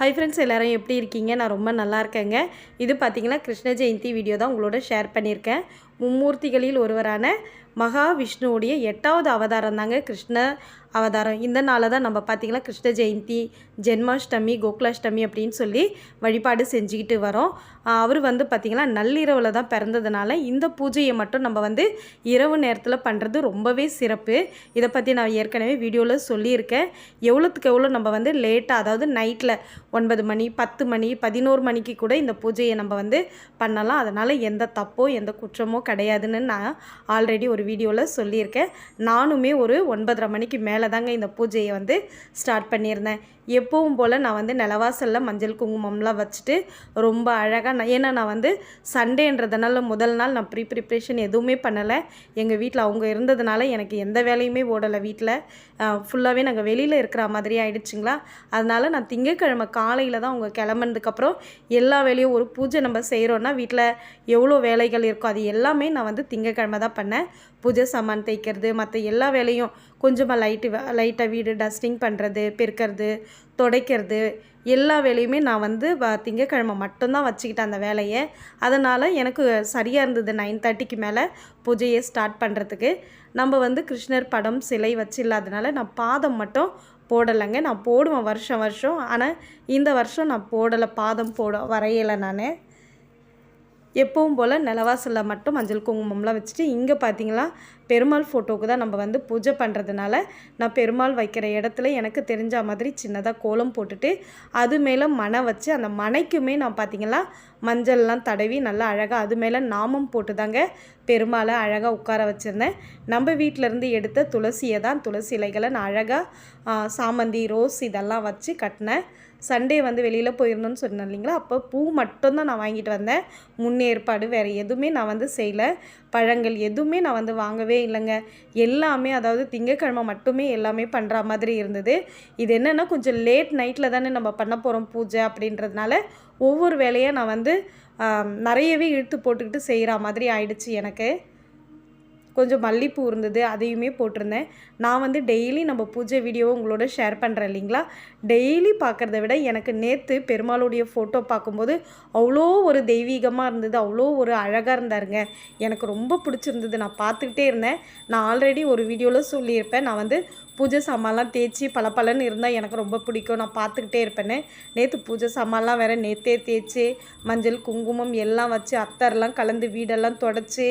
Hi friends எல்லோரும் எப்படி இருக்கீங்க? நான் ரொம்ப நல்லா இருக்கேங்க. இது பார்த்தீங்கன்னா கிருஷ்ண ஜெயந்தி வீடியோ தான் உங்களோட ஷேர் பண்ணியிருக்கேன். மும்மூர்த்திகளில் ஒருவரான மகாவிஷ்ணுவுடைய எட்டாவது அவதாரம் தாங்க கிருஷ்ண அவதாரம். இந்த நாளில் தான் நம்ம பார்த்திங்கன்னா கிருஷ்ண ஜெயந்தி ஜென்மாஷ்டமி கோகுலாஷ்டமி அப்படின்னு சொல்லி வழிபாடு செஞ்சுக்கிட்டு வரோம். அவர் வந்து பார்த்திங்கன்னா நள்ளிரவில் தான் பிறந்ததுனால இந்த பூஜையை மட்டும் நம்ம வந்து இரவு நேரத்தில் பண்ணுறது ரொம்பவே சிறப்பு. இதை பற்றி நான் ஏற்கனவே வீடியோவில் சொல்லியிருக்கேன். எவ்வளோத்துக்கு எவ்வளோ நம்ம வந்து லேட்டாக அதாவது நைட்டில் ஒன்பது மணி பத்து மணி பதினோரு மணிக்கு கூட இந்த பூஜையை நம்ம வந்து பண்ணலாம். அதனால் எந்த தப்போ எந்த குற்றமோ கிடையாதுன்னு நான் ஆல்ரெடி ஒரு வீடியோவில் சொல்லியிருக்கேன். நானுமே ஒரு ஒன்பதரை மணிக்கு மேலே தாங்க இந்த பூஜையை வந்து ஸ்டார்ட் பண்ணியிருந்தேன். எப்பவும் போல் நான் வந்து நிலவாசலில் மஞ்சள் குங்குமம்லாம் வச்சுட்டு ரொம்ப அழகாக நான் ஏன்னா நான் வந்து சண்டேன்றதுனால முதல் நாள் நான் ப்ரீ ப்ரிப்ரேஷன் எதுவுமே பண்ணலை. எங்கள் வீட்டில் அவங்க இருந்ததுனால எனக்கு எந்த வேலையுமே ஓடலை வீட்டில் ஃபுல்லாகவே நாங்கள் வெளியில் இருக்கிற மாதிரி ஆயிடுச்சுங்களா? அதனால் நான் திங்கக்கிழமை காலையில் தான் அவங்க கிளம்புனதுக்கப்புறம் எல்லா வேலையும் ஒரு பூஜை நம்ம செய்கிறோன்னா வீட்டில் எவ்வளோ வேலைகள் இருக்கோ அது எல்லாமே நான் வந்து திங்கக்கிழமை தான் பண்ணேன். பூஜை சாமான் தைக்கிறது மற்ற எல்லா வேலையும் கொஞ்சமாக லைட்டு லைட்டாக வீடு டஸ்டிங் பண்ணுறது பெருக்கிறது துடைக்கிறது எல்லா வேலையுமே நான் வந்து திங்கக்கிழமை மட்டும்தான் வச்சுக்கிட்டேன் அந்த வேலையை. அதனால் எனக்கு சரியாக இருந்தது நைன் தேர்ட்டிக்கு மேலே பூஜையை ஸ்டார்ட் பண்ணுறதுக்கு நம்ம வந்து கிருஷ்ணர் படம் சிலை வச்சு இல்லாதனால நான் பாதம் மட்டும் போடலைங்க. நான் போடுவேன் வருஷம் வருஷம். ஆனால் இந்த வருஷம் நான் போடலை. பாதம் போட வரையலை நான். எப்பவும் போல் நிலவாசலில் மட்டும் மஞ்சள் குங்குமம்லாம் வச்சுட்டு இங்கே பார்த்தீங்களா பெருமாள் ஃபோட்டோவுக்கு தான் நம்ம வந்து பூஜை பண்ணுறதுனால நான் பெருமாள் வைக்கிற இடத்துல எனக்கு தெரிஞ்ச மாதிரி சின்னதாக கோலம் போட்டுட்டு அது மேலே மனை வச்சு அந்த மனைக்குமே நான் பார்த்தீங்களா மஞ்சள்லாம் தடவி நல்லா அழகாக அது மேலே நாமம் போட்டு தாங்க பெருமாளை அழகாக உட்கார வச்சுருந்தேன். நம்ம வீட்டிலேருந்து எடுத்த துளசியை தான் துளசி இலைகளை நான் அழகாக சாமந்தி ரோஸ் இதெல்லாம் வச்சு கட்டினேன். சண்டே வந்து வெளியில் போயிருந்தோன்னு சொன்னேன் இல்லைங்களா? அப்போ பூ மட்டும்தான் நான் வாங்கிட்டு வந்தேன். முன்னேற்பாடு வேறு எதுவுமே நான் வந்து செய்யலை. பழங்கள் எதுவுமே நான் வந்து வாங்கவே இல்லைங்க. எல்லாமே அதாவது திங்கக்கிழமை மட்டுமே எல்லாமே பண்ணுற மாதிரி இருந்தது. இது என்னென்னா கொஞ்சம் லேட் நைட்டில் தானே நம்ம பண்ண போகிறோம் பூஜை அப்படின்றதுனால ஒவ்வொரு வேலையாக நான் வந்து நிறையவே இழுத்து போட்டுக்கிட்டு செய்கிற மாதிரி ஆயிடுச்சு எனக்கு. கொஞ்சம் மல்லிப்பூ இருந்தது அதையுமே போட்டிருந்தேன். நான் வந்து டெய்லி நம்ம பூஜை வீடியோவை உங்களோட ஷேர் பண்ணுறேன் இல்லைங்களா? டெய்லி பார்க்குறத விட எனக்கு நேற்று பெருமாளுடைய ஃபோட்டோ பார்க்கும்போது அவ்வளோ ஒரு தெய்வீகமாக இருந்தது அவ்வளோ ஒரு அழகாக இருந்தாருங்க. எனக்கு ரொம்ப பிடிச்சிருந்தது. நான் பார்த்துக்கிட்டே இருந்தேன். நான் ஆல்ரெடி ஒரு வீடியோவில் சொல்லியிருப்பேன். நான் வந்து பூஜை சாமான்லாம் தேய்ச்சி பல பலன்னு இருந்தால் எனக்கு ரொம்ப பிடிக்கும். நான் பார்த்துக்கிட்டே இருப்பேன்னு நேற்று பூஜை சாமான்லாம் வேறு நேற்றே தேய்ச்சி மஞ்சள் குங்குமம் எல்லாம் வச்சு அத்தர்லாம் கலந்து வீடெல்லாம் தொடச்சி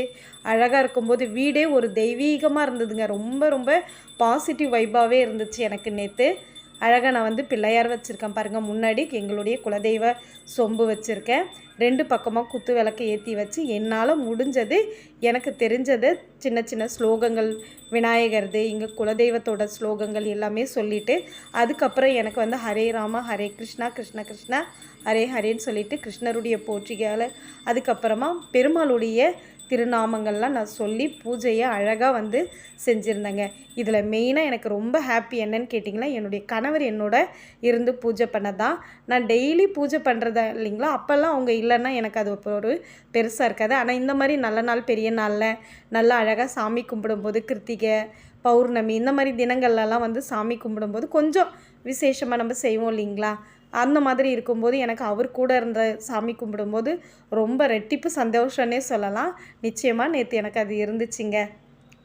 அழகாக இருக்கும்போது வீடே ஒரு தெய்வீகமாக இருந்ததுங்க. ரொம்ப ரொம்ப பாசிட்டிவ் வைப்பாகவே இருந்துச்சு எனக்கு நேற்று அழகாக நான் வந்து பிள்ளையார் வச்சுருக்கேன் பாருங்கள் முன்னாடி எங்களுடைய குலதெய்வ சொம்பு வச்சுருக்கேன். ரெண்டு பக்கமாக குத்து விளக்கு ஏற்றி வச்சு என்னால் முடிஞ்சது எனக்கு தெரிஞ்சது சின்ன சின்ன ஸ்லோகங்கள் விநாயகர்து இங்கே குலதெய்வத்தோட ஸ்லோகங்கள் எல்லாமே சொல்லிவிட்டு அதுக்கப்புறம் எனக்கு வந்து ஹரே ராமா ஹரே கிருஷ்ணா கிருஷ்ண கிருஷ்ணா ஹரே ஹரேன்னு சொல்லிவிட்டு கிருஷ்ணருடைய போற்றிகளை அதுக்கப்புறமா பெருமாளுடைய திருநாமங்கள்லாம் நான் சொல்லி பூஜையை அழகாக வந்து செஞ்சுருந்தேங்க. இதில் மெயினாக எனக்கு ரொம்ப ஹாப்பி என்னன்னு கேட்டிங்கன்னா என்னுடைய கணவர் என்னோட இருந்து பூஜை பண்ண தான் நான் டெய்லி பூஜை பண்ணுறதா இல்லைங்களா? அப்போல்லாம் அவங்க இல்லைன்னா எனக்கு அது ஒரு பெருசாக இருக்காது. ஆனால் இந்த மாதிரி நல்ல நாள் பெரிய நாளில் நல்லா அழகாக சாமி கும்பிடும்போது கிருத்திகை பௌர்ணமி இந்த மாதிரி தினங்கள்லாம் வந்து சாமி கும்பிடும்போது கொஞ்சம் விசேஷமாக நம்ம செய்வோம் இல்லைங்களா? அந்த மாதிரி இருக்கும்போது எனக்கு அவர் கூட இருந்த சாமி கும்பிடும்போது ரொம்ப ரெட்டிப்பு சந்தோஷன்னே சொல்லலாம். நிச்சயமாக நேற்று எனக்கு அது இருந்துச்சுங்க.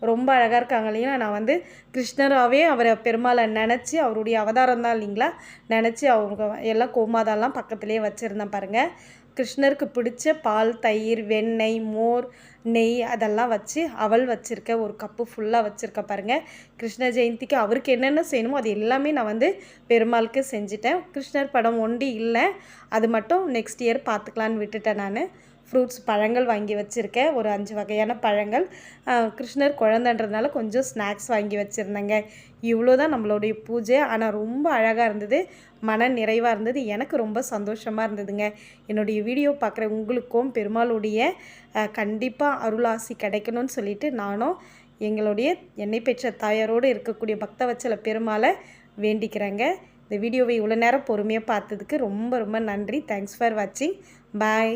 ரொம்ப அழகாக இருக்காங்க இல்லைங்களா நான் வந்து கிருஷ்ணராகவே அவரை பெருமாளை நினச்சி அவருடைய அவதாரம் தான் இல்லைங்களா? நினச்சி அவங்க எல்லாம் கோமாதாலாம் பக்கத்துலேயே வச்சுருந்தேன் பாருங்கள் கிருஷ்ணருக்கு பிடிச்ச பால் தயிர் வெண்ணெய் மோர் நெய் அதெல்லாம் வச்சு அவள் வச்சுருக்க ஒரு கப்பு ஃபுல்லாக வச்சுருக்க பாருங்கள் கிருஷ்ண ஜெயந்திக்கு அவருக்கு என்னென்ன செய்யணுமோ அது எல்லாமே நான் வந்து பெருமாளுக்கு செஞ்சுட்டேன். கிருஷ்ணர் படம் ஒண்டி இல்லை. அது மட்டும் நெக்ஸ்ட் இயர் பார்த்துக்கலான்னு விட்டுட்டேன் நான். ஃப்ரூட்ஸ் பழங்கள் வாங்கி வச்சுருக்கேன். ஒரு அஞ்சு வகையான பழங்கள். கிருஷ்ணர் குழந்தைன்றதுனால கொஞ்சம் ஸ்நாக்ஸ் வாங்கி வச்சுருந்தேங்க. இவ்வளோ தான் நம்மளுடைய பூஜை. ஆனால் ரொம்ப அழகாக இருந்தது. மன நிறைவாக இருந்தது. எனக்கு ரொம்ப சந்தோஷமாக இருந்ததுங்க. என்னுடைய வீடியோ பார்க்குற உங்களுக்கும் பெருமாளுடைய கண்டிப்பாக அருளாசி கிடைக்கணும்னு சொல்லிட்டு நானும் எங்களுடைய என்னை பெற்ற தாயாரோடு இருக்கக்கூடிய பக்தவச்சல பெருமாளை வேண்டிக்கிறேங்க. இந்த வீடியோவை இவ்வளோ நேரம் பொறுமையாக பார்த்ததுக்கு ரொம்ப ரொம்ப நன்றி. தேங்க்ஸ் ஃபார் வாட்சிங் பாய்